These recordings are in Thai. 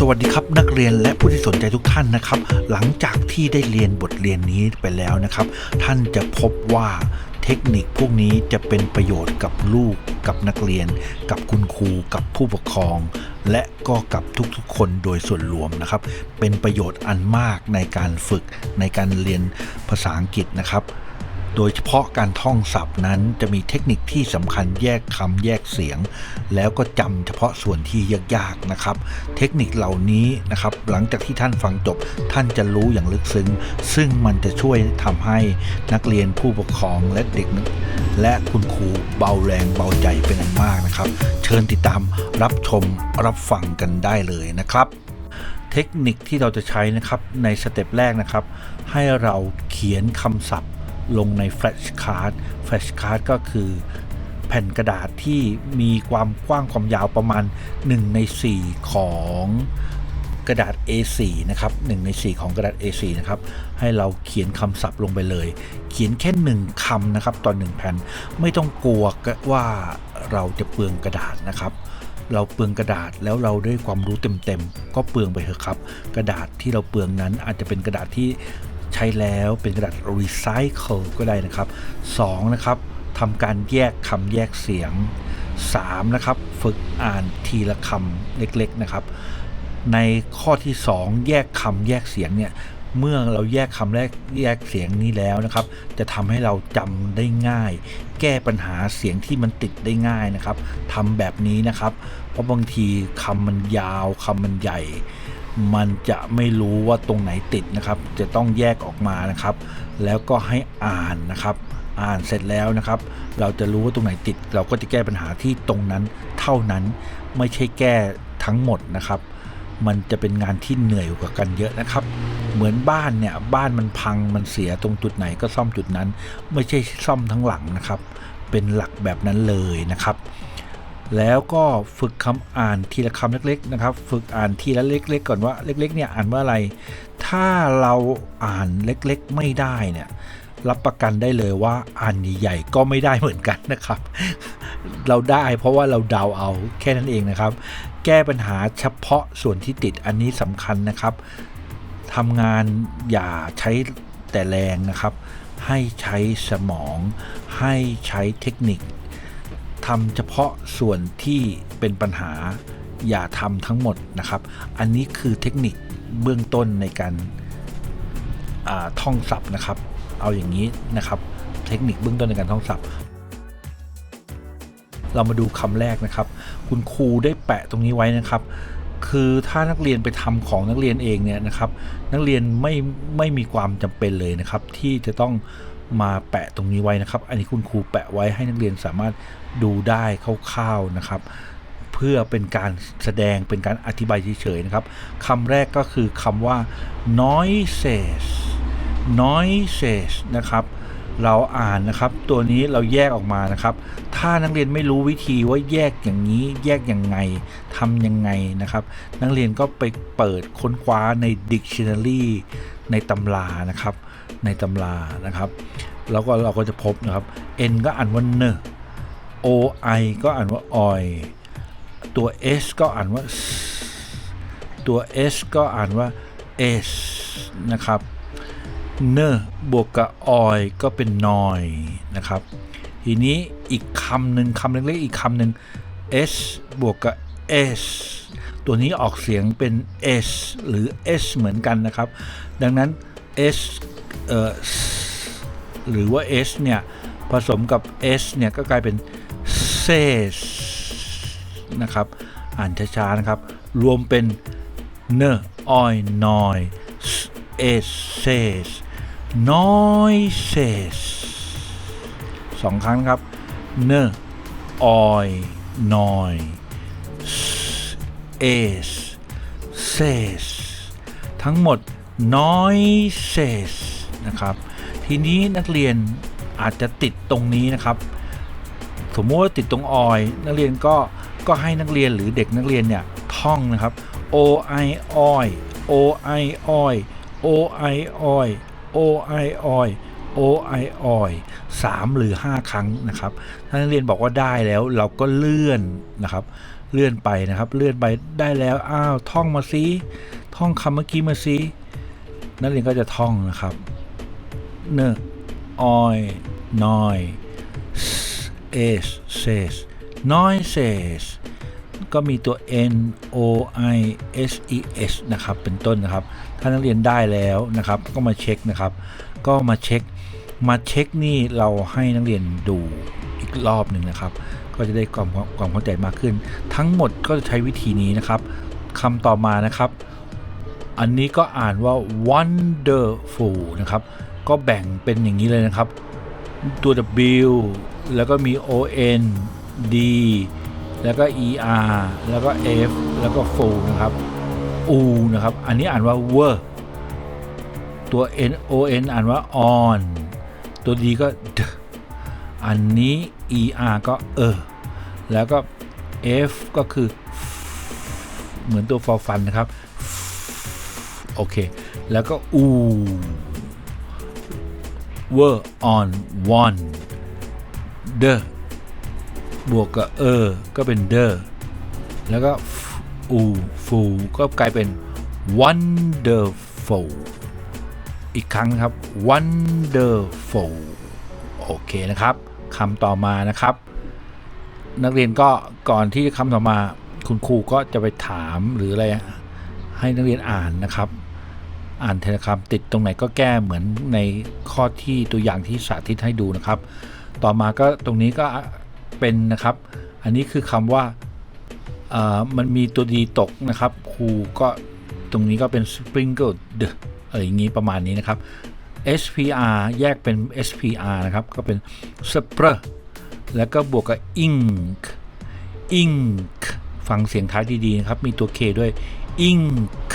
สวัสดีครับนักเรียนและผู้ที่สนใจทุกท่านนะครับ หลังจากที่ได้เรียนบทเรียนนี้ไปแล้วนะครับ ท่านจะพบว่าเทคนิคพวกนี้จะเป็นประโยชน์กับลูกกับนักเรียน กับคุณครูกับผู้ปกครอง และก็กับทุกๆ คนโดยส่วนรวมนะครับ เป็นประโยชน์อันมากในการฝึกในการเรียนภาษาอังกฤษนะครับ โดยเฉพาะการท่องศัพท์นั้นจะมีเทคนิคที่สำคัญแยกคำแยกเสียง แล้วก็จำเฉพาะส่วนที่ยากๆนะครับ เทคนิคเหล่านี้นะครับ หลังจากที่ท่านฟังจบ ท่านจะรู้อย่างลึกซึ้ง ซึ่งมันจะช่วยทำให้นักเรียนผู้ปกครองและเด็กและคุณครูเบาแรงเบาใจเป็นอย่างมากนะครับ เชิญติดตามรับชมรับฟังกันได้เลยนะครับเทคนิคที่เราจะใช้นะครับในสเต็ปแรกนะครับ ให้เราเขียนคำศัพท์ ลงในแฟลชการ์ดแฟลชการ์ดก็คือแผ่นกระดาษที่มีความกว้างความยาวประมาณ 1 ใน 4 ของกระดาษ A4 นะครับ1ใน 4 ของกระดาษ A4 นะครับ ให้เราเขียนคำศัพท์ลงไปเลย เขียนแค่1คำนะครับต่อ1แผ่น ไม่ต้องกลัวว่าเราจะเปลืองกระดาษนะครับ เราเปลืองกระดาษแล้วเราได้ความรู้เต็มๆ ก็เปลืองไปเถอะครับ กระดาษที่เราเปลืองนั้นอาจจะเป็นกระดาษที่ ช้แล้วเป็นกระดาษรีไซเคิลก็ได้นะครับ2นะครับทำการแยกคำแยกเสียง 3 นะครับ ฝึกอ่านทีละคำเล็กๆนะครับ ในข้อที่ 2 แยกคำแยกเสียงเนี่ยเมื่อเราแยกคำแรกแยกเสียงนี้แล้วนะครับ จะทำให้เราจำได้ง่าย แก้ปัญหาเสียงที่มันติดได้ง่ายนะครับทำแบบนี้นะครับ เพราะบางทีคำมันยาวคำมันใหญ่ มันจะไม่รู้ว่าตรงไหนติดนะครับ จะต้องแยกออกมานะครับ แล้วก็ให้อ่านนะครับ อ่านเสร็จแล้วนะครับ เราจะรู้ว่าตรงไหนติด เราก็จะแก้ปัญหาที่ตรงนั้นเท่านั้นไม่ใช่แก้ทั้งหมดนะครับ มันจะเป็นงานที่เหนื่อยกว่ากันเยอะนะครับ เหมือนบ้านเนี่ยบ้านมันพังมันเสียตรงจุดไหนก็ซ่อมจุดนั้น ไม่ใช่ซ่อมทั้งหลังนะครับ เป็นหลักแบบนั้นเลยนะครับ แล้วก็ฝึกคำอ่านทีละคำเล็กๆนะครับ ฝึกอ่านทีละเล็ก ๆ ก่อนว่าเล็กๆเนี่ยอ่านว่าอะไร ถ้าเราอ่านเล็กๆไม่ได้เนี่ยรับประกันได้เลยว่าอ่านใหญ่ๆก็ไม่ได้เหมือนกันนะครับ เราได้เพราะว่าเราเดาเอาแค่นั้นเองนะครับ แก้ปัญหาเฉพาะส่วนที่ติดอันนี้สำคัญนะครับทำงานอย่าใช้แต่แรงนะครับ ให้ใช้สมอง ให้ใช้เทคนิค ทำเฉพาะส่วนที่เป็นปัญหา อย่าทำทั้งหมดนะครับ อันนี้คือเทคนิคเบื้องต้นในการาท่องศัพท์นะครับ เอาอย่างนี้นะครับ เทคนิคเบื้องต้นในการท่องศัพท์ เรามาดูคำแรกนะครับ คุณครูได้แปะตรงนี้ไว้นะครับ คือถ้านักเรียนไปทำของนักเรียนเองเนี่ยนะครับ นักเรียนไม่ไม่มีความจำเป็นเลยนะครับ ที่จะต้อง มาแปะตรงนี้ไว้นะครับ อันนี้คุณครูแปะไว้ให้นักเรียนสามารถดูได้คร่าวๆนะครับ เพื่อเป็นการแสดงเป็นการอธิบายเฉยๆนะครับคำแรกก็คือคำว่า noises noises นะครับเราอ่านนะครับ ตัวนี้เราแยกออกมานะครับ ถ้านักเรียนไม่รู้วิธีว่าแยกอย่างนี้แยกยังไงทำยังไงนะครับ นักเรียนก็ไปเปิดค้นคว้าใน dictionary ในตำรานะครับ ในตำรานะครับ แล้วก็เราก็จะพบนะครับ n ก็อ่านว่าเน o i ก็อ่านว่า oi ตัว s ก็อ่านว่า ตัว s ก็อ่านว่า s นะครับเนบวกกับ oi ก็เป็น noi นะครับ ทีนี้อีกคำหนึ่งคำเล็กๆอีกคำหนึ่ง s บวกกับ s ตัวนี้ออกเสียงเป็น s หรือ s เหมือนกันนะครับ ดังนั้น s เอ่อหรือว่า s เนี่ยผสมกับ s เนี่ยก็กลายเป็น says นะครับ อ่านช้าๆนะครับ รวมเป็นเนออยนอยเอเซสนอยเซสสองครั้งครับเนออยนอยเอสเซสทั้งหมด noises นะครับ ทีนี้นักเรียนอาจจะติดตรงนี้นะครับ สมมติว่าติดตรงออยนักเรียนก็ก็ให้นักเรียนหรือเด็กนักเรียนเนี่ยท่องนะครับ o i oi o i oi o i oi o i oi o i oi สามหรือ 5 ครั้งนะครับ ถ้านักเรียนบอกว่าได้แล้วเราก็เลื่อนนะครับ เลื่อนไปนะครับ เลื่อนไปได้แล้วอ้าวท่องมาซิท่องคำเมื่อกี้มาซินักเรียนก็จะท่องนะครับ เนออยนอยเอสเซสนอยเซสก็มีตัว n o i s e s นะครับ เป็นต้นนะครับ ถ้านักเรียนได้แล้วนะครับ ก็มาเช็คนะครับ ก็มาเช็ค มาเช็คนี่เราให้นักเรียนดูอีกรอบหนึ่งนะครับ ก็จะได้ความความเข้าใจมากขึ้น ทั้งหมดก็จะใช้วิธีนี้นะครับคำต่อมานะครับ อันนี้ก็อ่านว่า wonderful นะครับ ก็แบ่งเป็นอย่างนี้เลยนะครับ ตัว W แล้วก็มี O N D แล้วก็ E R แล้วก็ F แล้วก็ full นะครับ U นะครับ อันนี้อ่านว่า were ตัว N O N อ่านว่า on ตัว D ก็ d อันนี้ E R ก็เออ แล้วก็ F ก็คือ เหมือนตัว for fun นะครับ โอเค แล้วก็ U were on one the บวกกับ เออ ก็เป็น the แล้วก็อูฟูก็กลายเป็น wonderful อีกครั้งนะครับ wonderful โอเคนะครับคำต่อมานะครับ นักเรียนก็ก่อนที่คำต่อมาคุณครูก็จะไปถามหรืออะไรให้นักเรียนอ่านนะครับ อ่านเทเลคำติดตรงไหนก็แก้เหมือนในข้อที่ตัวอย่างที่สาธิตให้ดูนะครับ ต่อมาก็ตรงนี้ก็เป็นนะครับ อันนี้คือคำว่ามันมีตัวดีตกนะครับครูก็ตรงนี้ก็เป็น sprinkled อะไรอย่างนี้ประมาณนี้นะครับ SPR แยกเป็น SPR นะครับ ก็เป็น spr แล้วก็บวกกับ ink ink ฟังเสียงท้ายดี ๆ นะครับ มีตัว K ด้วย ink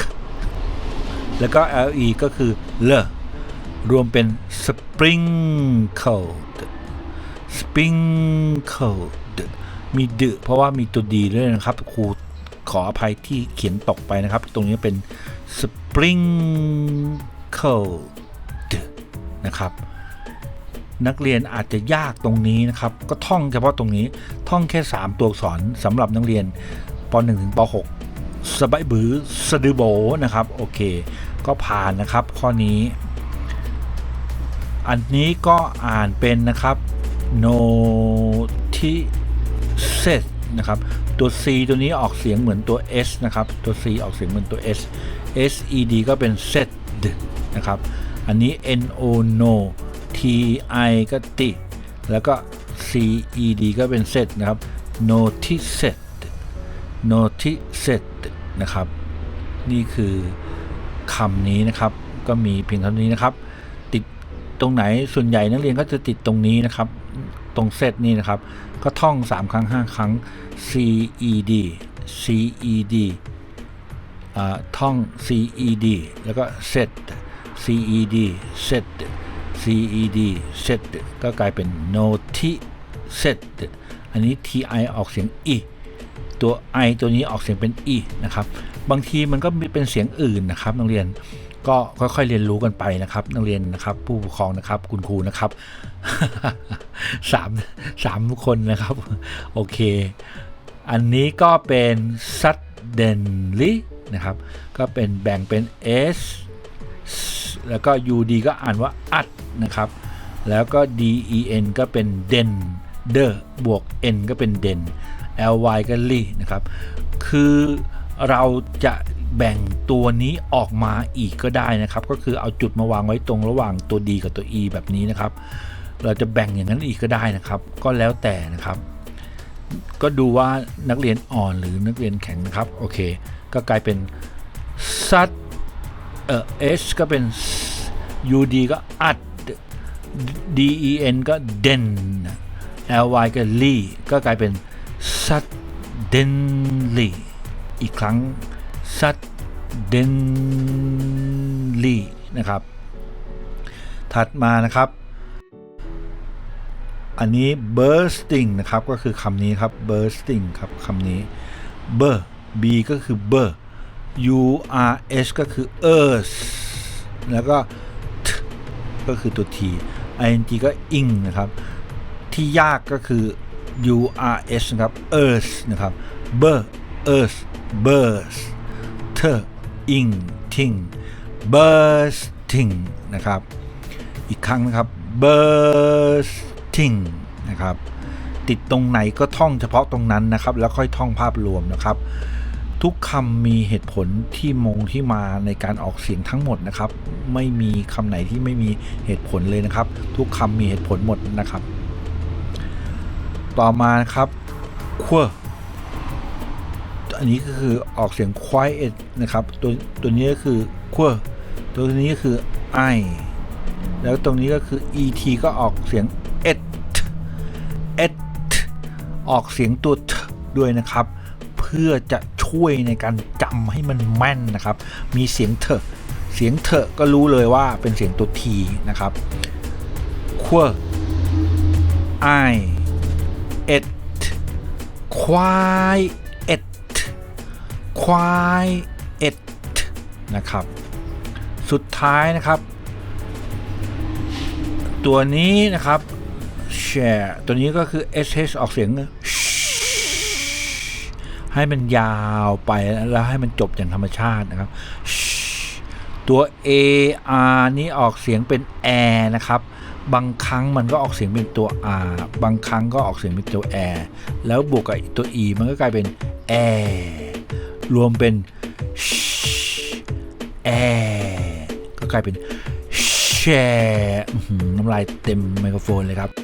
แล้วก็ le ก็คือ le รวมเป็น sprinkled sprinkled มีดเพราะว่ามีตัวดีด้วยนะครับครูขออภัยที่เขียนตกไปนะครับ ตรงนี้เป็น sprinkled นะครับ นักเรียนอาจจะยากตรงนี้นะครับ ก็ท่องเฉพาะตรงนี้ท่องแค่ 3 ตัวอักษรสำหรับนักเรียนป .1 ถึงป .6 สบายบือสะดือโบนะครับ โอเค ก็ผ่านนะครับข้อนี้ อันนี้ก็อ่านเป็นนะครับ notice นะครับ ตัว c ตัวนี้ออกเสียงเหมือนตัว s นะครับ ตัว c ออกเสียงเหมือนตัว s s e d ก็เป็น set นะครับ อันนี้ n o no t i ก็ติ แล้วก็ c e d ก็เป็น set นะครับ notice notice นะครับ นี่คือ คำนี้นะครับ ก็มีเพียงเท่านี้นะครับ ติดตรงไหนส่วนใหญ่นักเรียนก็จะติดตรงนี้นะครับ ตรงเซตนี้นะครับ ก็ท่อง 3 ครั้ง 5 ครั้ง C E D C E D ท่อง C E D แล้วก็ set C E D set C E D set ก็กลายเป็น notice set อันนี้ T I ออกเสียง E ตัว I ตัวนี้ออกเสียงเป็น E นะครับ บางทีมันก็เป็นเสียงอื่นนะครับนักเรียนก็ค่อยๆเรียนรู้กันไปนะครับนักเรียนนะครับ ผู้ปกครองนะครับ คุณครูนะครับสามสามคนนะครับ โอเค อันนี้ก็เป็น suddenly นะครับ ก็เป็นแบ่งเป็น s แล้วก็ ud ก็อ่านว่าอัดนะครับ แล้วก็ den ก็เป็น den d บวก n ก็เป็น den ly ก็ ly นะครับ คือ เราจะแบ่งตัวนี้ออกมาอีกก็ได้นะครับ ก็คือเอาจุดมาวางไว้ตรงระหว่างตัว d กับตัว e แบบนี้นะครับ เราจะแบ่งอย่างนั้นอีกก็ได้นะครับ ก็แล้วแต่นะครับ ก็ดูว่านักเรียนอ่อนหรือนักเรียนแข็งนะครับโอเค ก็กลายเป็น sud เอ่อก็เป็น ud ก็อัด den ก็ den ly ก็ ly ก็กลายเป็น suddenly อีกครั้ง suddenly นะครับ ถัดมานะครับ อันนี้ bursting นะครับ ก็คือคำนี้ครับ bursting ครับคำนี้ ber b ก็คือ ber u r s ก็คือ earth แล้วก็ t ก็คือตัว t ing ก็ ing นะครับ ที่ยากก็คือ u r s นะครับ earth นะครับเบ อร์เอสเบอร์สเธออิงทิงเบอร์สทิงนะครับ อีกครั้งนะครับ bursting นะครับ ติดตรงไหนก็ท่องเฉพาะตรงนั้นนะครับ แล้วค่อยท่องภาพรวมนะครับ ทุกคำมีเหตุผลที่มงที่มาในการออกเสียงทั้งหมดนะครับ ไม่มีคำไหนที่ไม่มีเหตุผลเลยนะครับ ทุกคำมีเหตุผลหมดนะครับ ต่อมานะครับ q u r อันนี้ก็คือออกเสียง quiet นะครับ ตัวตัวนี้ก็คือ quer ตัวนี้ก็คือ i แล้วตรงนี้ก็คือ et ก็ออกเสียง et et ออกเสียงตัว t ด้วยนะครับ เพื่อจะช่วยในการจำให้มันแม่นนะครับ มีเสียงเถอะเสียงเถอะก็รู้เลยว่าเป็นเสียงตัว t นะครับ quer i et ควายเอ็ด ควายเอ็ดนะครับ สุดท้ายนะครับ ตัวนี้นะครับ share ตัวนี้ก็คือ sh ออกเสียงให้มันยาวไปแล้วให้มันจบอย่างธรรมชาตินะครับ ตัว ar นี้ออกเสียงเป็น air นะครับ บางครั้งมันก็ออกเสียงเป็นตัว r บางครั้งก็ออกเสียงเป็นตัว air แล้วบวกกับตัว e มันก็กลายเป็น air รวมเป็นแอก็กลายเป็นแช่น้ำลายเต็มไมโครโฟนเลยครับ